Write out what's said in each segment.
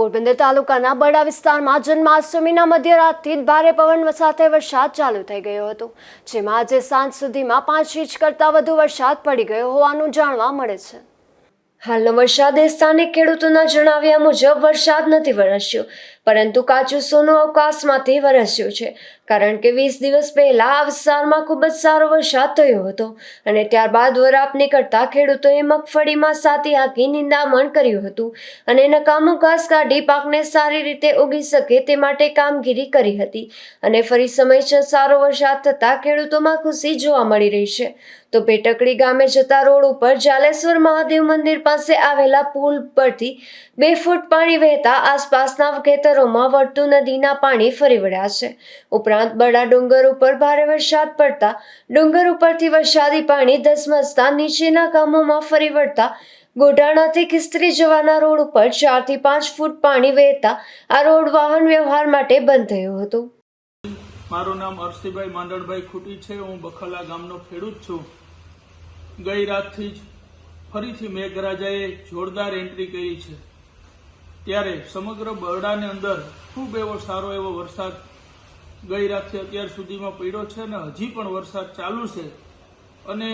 પોરબંદર તાલુકાના બડા વિસ્તારમાં જન્માષ્ટમીના મધ્યરાતથી જ ભારે પવન સાથે વરસાદ ચાલુ થઈ ગયો હતો, જેમાં આજે સાંજ સુધીમાં પાંચ ઇંચ કરતાં વધુ વરસાદ પડી ગયો હોવાનું જાણવા મળે છે. હાલનો વરસાદે સ્થાનિક ખેડૂતોના જણાવ્યા મુજબ વરસાદ નથી વરસ્યો, પરંતુ કાચું સોનું અવકાશમાંથી વરસ્યું છે. કારણ કે વીસ દિવસ પહેલા આ વિસ્તારમાં ખૂબ જ સારો વરસાદ થયો હતો અને ત્યારબાદ વરાપ નીકળતા ખેડૂતોએ મગફળીમાં સાતી હાંકી નિંદામણ કર્યું હતું અને નકામું ઘાસ કાઢી પાકને સારી રીતે ઉગી શકે તે માટે કામગીરી કરી હતી અને ફરી સમયસર સારો વરસાદ થતાં ખેડૂતોમાં ખુશી જોવા મળી રહી છે. તો પેટકડી ગામે જતા રોડ ઉપર જાલેશ્વર મહાદેવ મંદિર પાસે આવેલા પુલ પરથી બે ફૂટ પાણી વહેતા આસપાસના ખેતરોમાં વળતું નદીના પાણી ફરી વળ્યા છે. ઉપરાંત બડા ડુંગર ઉપર ભારે વરસાદ પડતા ડુંગર ઉપરથી વરસાદી પાણી ધસમસતા નીચેના ગામોમાં ફરી વળતા ગોઢાણાથી ખિસ્તરી જવાના રોડ ઉપર ચારથી પાંચ ફૂટ પાણી વહેતા આ રોડ વાહન વ્યવહાર માટે બંધ થયો હતો. મારું નામ અરસીભાઈ માંડળભાઈ ખૂટી છે. હું બખલા ગામનો ખેડૂત છું. ગઈ રાતથી જ ફરીથી મેઘરાજાએ જોરદાર એન્ટ્રી કરી છે. ત્યારે સમગ્ર બરડાની અંદર ખૂબ એવો સારો એવો વરસાદ ગઈ રાતથી અત્યાર સુધીમાં પડ્યો છે અને હજી પણ વરસાદ ચાલુ છે. અને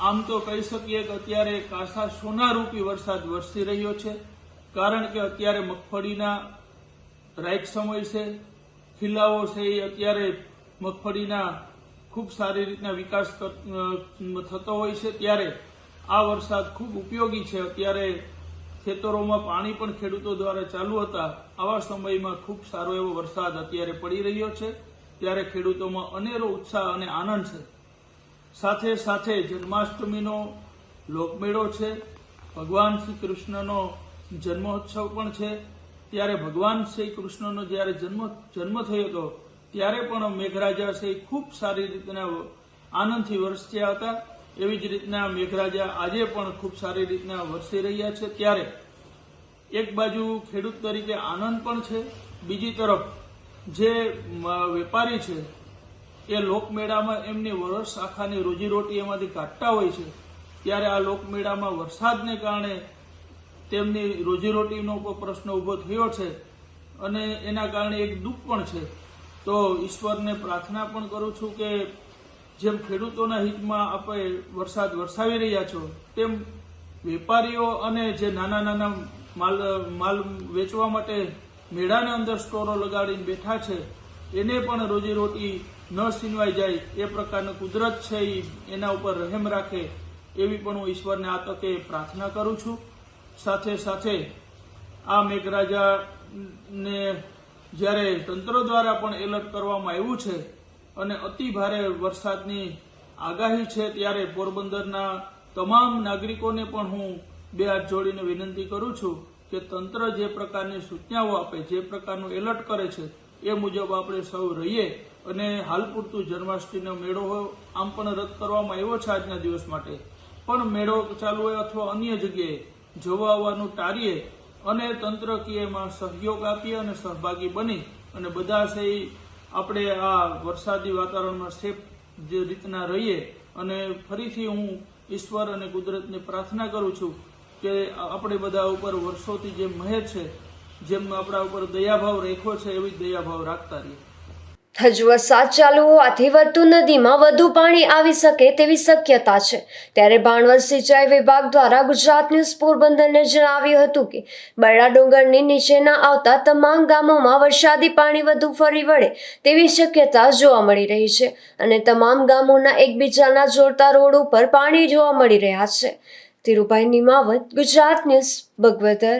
આમ તો કહી શકીએ કે અત્યારે કાસા સોનારૂપી વરસાદ વરસી રહ્યો છે, કારણ કે અત્યારે મગફળીના રાઈટ સમય છે, ખીલાઓ છે એ અત્યારે મગફળીના ખૂબ સારી રીતના વિકાસ થતો હોય છે ત્યારે આ વરસાદ ખૂબ ઉપયોગી છે. અત્યારે ખેતરોમાં પાણી પણ ખેડૂતો દ્વારા ચાલુ હતા. આવા સમયમાં ખૂબ સારો એવો વરસાદ અત્યારે પડી રહ્યો છે. ત્યારે ખેડૂતોમાં અનેરો ઉત્સાહ અને આનંદ છે. સાથે સાથે જન્માષ્ટમીનો લોકમેળો છે. ભગવાન શ્રી કૃષ્ણનો જન્મોત્સવ પણ છે. ત્યારે ભગવાન શ્રી કૃષ્ણનો જ્યારે જન્મ જન્મ થયો હતો ત્યારે પણ મેઘરાજા છે ખૂબ સારી રીતના આનંદથી વરસ્યા હતા. એવી જ રીતના મેઘરાજા આજે પણ ખૂબ સારી રીતના વરસી રહ્યા છે. ત્યારે એક બાજુ ખેડૂત તરીકે આનંદ પણ છે. બીજી તરફ જે વેપારી છે, એ લોકમેળામાં એમની વર્ષ આખાની રોજીરોટી એમાંથી કાઢતા હોય છે. ત્યારે આ લોકમેળામાં વરસાદને કારણે તેમની રોજીરોટીનો પ્રશ્ન ઊભો થયો છે. અને એના કારણે એક દુઃખ પણ છે. તો ઈશ્વરને પ્રાર્થના પણ કરું છું કે જેમ ખેડૂતોના હિતમાં આપણે વરસાદ વરસાવી રહ્યા છો, તેમ વેપારીઓ અને જે નાના નાના માલ માલ વેચવા માટે મેળાના અંદર સ્ટોરો લગાડીને બેઠા છે, એને પણ રોજીરોટી ન સીનવાઈ જાય, એ પ્રકારનું કુદરત છે એ એના ઉપર રહેમ રાખે, એવી પણ હું ઈશ્વરને આ તકે પ્રાર્થના કરું છું. સાથે સાથે આ મેઘરાજાને જ્યારે તંત્ર દ્વારા પણ એલર્ટ કરવામાં આવ્યું છે અને અતિ ભારે વરસાદની આગાહી છે ત્યારે પોરબંદરના તમામ નાગરિકોને પણ હું બે હાથ જોડીને વિનંતી કરું છું કે તંત્ર જે પ્રકારની સૂચનાઓ આપે, જે પ્રકારનું એલર્ટ કરે છે, એ મુજબ આપણે સૌ રહીએ અને હાલ પૂરતું જન્માષ્ટમીનો મેળો આમ પણ રદ કરવામાં આવ્યો છે આજના દિવસ માટે. પણ મેળો ચાલુ હોય અથવા અન્ય જગ્યાએ જોવા આવવાનું ટાળીએ અને તંત્રકીયમાં સહયોગ આપી અને સહભાગી બની અને બધા છે આપણે આ વરસાદી વાતાવરણમાં સેફ જે રીતના રહીએ અને ફરીથી હું ઈશ્વર અને કુદરતને પ્રાર્થના કરું છું કે આપણે બધા ઉપર વર્ષોથી જે મહેર છે, જેમ આપણા ઉપર દયાભાવ રાખ્યો છે, એવી દયાભાવ રાખતા રહીએ. હજુ વરસાદ ચાલુ હોવાથી વધુ નદીમાં વધુ પાણી આવી શકે તેવી શક્યતા છે. ત્યારે ભાણવડ સિંચાઈ વિભાગ દ્વારા ગુજરાત ન્યૂઝ પોરબંદરને જણાવ્યું હતું કે, બરડા ડુંગરની નીચેના આવતા તમામ ગામોમાં વરસાદી પાણી વધુ ફરી વળે તેવી શક્યતા જોવા મળી રહી છે અને તમામ ગામોના એકબીજાના જોડતા રોડ ઉપર પાણી જોવા મળી રહ્યા છે. ધીરુભાઈ નિમાવત, ગુજરાત ન્યૂઝ બગવદર